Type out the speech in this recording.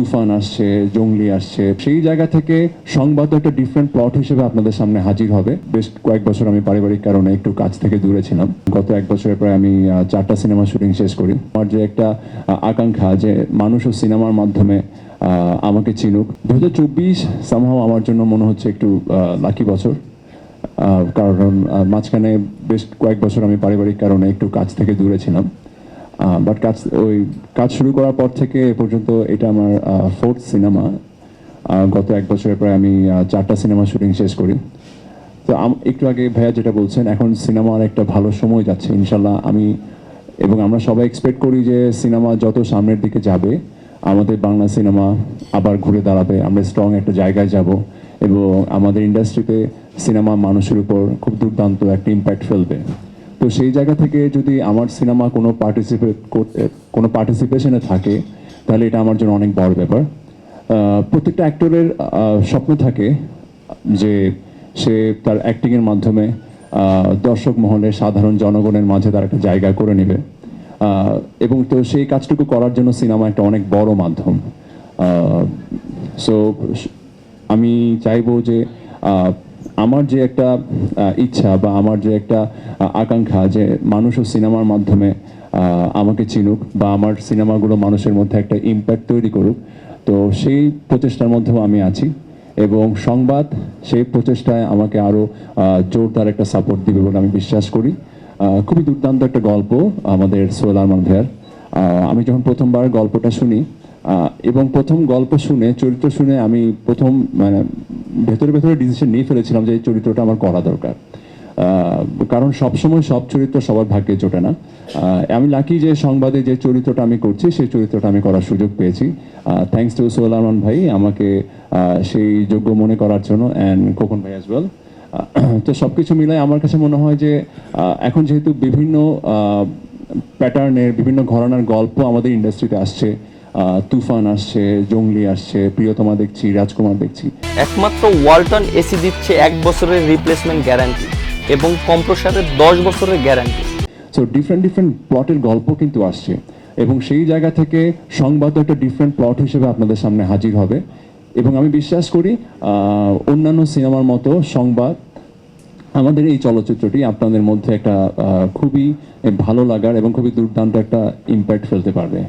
তুফান আসছে, জঙ্গলি আসছে, সেই জায়গা থেকে সংবাদ একটা ডিফারেন্ট প্লট হিসেবে আপনাদের সামনে হাজির হবে। বেশ কয়েক বছর আমি পারিবারিক কারণে একটু কাজ থেকে দূরে ছিলাম। গত এক বছরের পরে আমি চারটা সিনেমা শুটিং শেষ করি। আমার যে একটা আকাঙ্ক্ষা যে মানুষ ও সিনেমার মাধ্যমে আমাকে চিনুক। দু হাজার চব্বিশ সামহাও আমার জন্য মনে হচ্ছে একটু লাকি বছর। কারণ মাঝখানে বেশ কয়েক বছর আমি পারিবারিক কারণে একটু কাজ থেকে দূরে ছিলাম। বাট কাজ, ওই কাজ শুরু করার পর থেকে এ পর্যন্ত এটা আমার ফোর্থ সিনেমা গত এক বছরের পরে আমি চারটা সিনেমা শুটিং শেষ করি। তো একটু আগে ভাইয়া যেটা বলছেন, এখন সিনেমার একটা ভালো সময় যাচ্ছে, ইনশাল্লাহ আমি এবং আমরা সবাই এক্সপেক্ট করি যে সিনেমা যত সামনের দিকে যাবে, আমাদের বাংলা সিনেমা আবার ঘুরে দাঁড়াবে, আমরা স্ট্রং একটা জায়গায় যাব এবং আমাদের ইন্ডাস্ট্রিতে সিনেমা মানুষের উপর খুব দুর্দান্ত একটা ইম্প্যাক্ট ফেলবে। তো সেই জায়গা থেকে যদি আমার সিনেমা কোনো পার্টিসিপেট করতে, কোনো পার্টিসিপেশনে থাকে, তাহলে এটা আমার জন্য অনেক বড় ব্যাপার। প্রত্যেকটা অ্যাক্টরের স্বপ্ন থাকে যে সে তার অ্যাক্টিংয়ের মাধ্যমে দর্শক মহলে সাধারণ জনগণের মাঝে তার একটা জায়গা করে নেবে। এবং তো সেই কাজটুকু করার জন্য সিনেমা একটা অনেক বড় মাধ্যম। সো আমি চাইব যে আমার যে একটা ইচ্ছা বা আমার যে একটা আকাঙ্ক্ষা যে মানুষ ও সিনেমার মাধ্যমে আমাকে চিনুক বা আমার সিনেমাগুলো মানুষের মধ্যে একটা ইম্প্যাক্ট তৈরি করুক, তো সেই প্রচেষ্টার মধ্যেও আমি আছি এবং সংবাদ সেই প্রচেষ্টায় আমাকে আরও জোরদার একটা সাপোর্ট দিবে বলে আমি বিশ্বাস করি। খুবই দুর্দান্ত একটা গল্প আমাদের সোহেল আরমান ভাইয়ার। আমি যখন প্রথমবার গল্পটা শুনি এবং প্রথম গল্প শুনে, চরিত্র শুনে আমি প্রথম মানে ভেতরে ভেতরে ডিসিশন নিয়ে ফেলেছিলাম যে এই চরিত্রটা আমার করা দরকার। কারণ সবসময় সব চরিত্র সবার ভাগ্যে জোটে না। আমি লাকি যে সংবাদে যে চরিত্রটা আমি করছি, সেই চরিত্রটা আমি করার সুযোগ পেয়েছি। থ্যাংকস টু সোহেল আরমান ভাই আমাকে সেই যোগ্য মনে করার জন্য অ্যান্ড খোকন ভাই অ্যাজ ওয়েল তো সব কিছু মিলাই আমার কাছে মনে হয় যে এখন যেহেতু বিভিন্ন প্যাটার্নের বিভিন্ন ঘরানার গল্প আমাদের ইন্ডাস্ট্রিতে আসছে তুফান আসছে জঙ্গলি আসছে প্রিয়তমা দেখছি রাজকুমার দেখছি। একমাত্র ওয়ালটন এসি দিচ্ছে এক বছরের রিপ্লেসমেন্ট গ্যারান্টি এবং কম্প্রসারের দশ বছরের গ্যারান্টি সো ডিফারেন্ট ডিফারেন্ট প্লটের গল্প কিন্তু আসছে। এবং সেই জায়গা থেকে সংবাদ একটা ডিফারেন্ট প্লট হিসেবে আপনাদের সামনে হাজির হবে। এবং আমি বিশ্বাস করি অন্যান্য সিনেমার মতো সংবাদ আমাদের এই চলচ্চিত্রটি আপনাদের মধ্যে একটা খুবই ভালো লাগার এবং খুবই দুর্দান্ত একটা ইম্প্যাক্ট ফেলতে পারবে।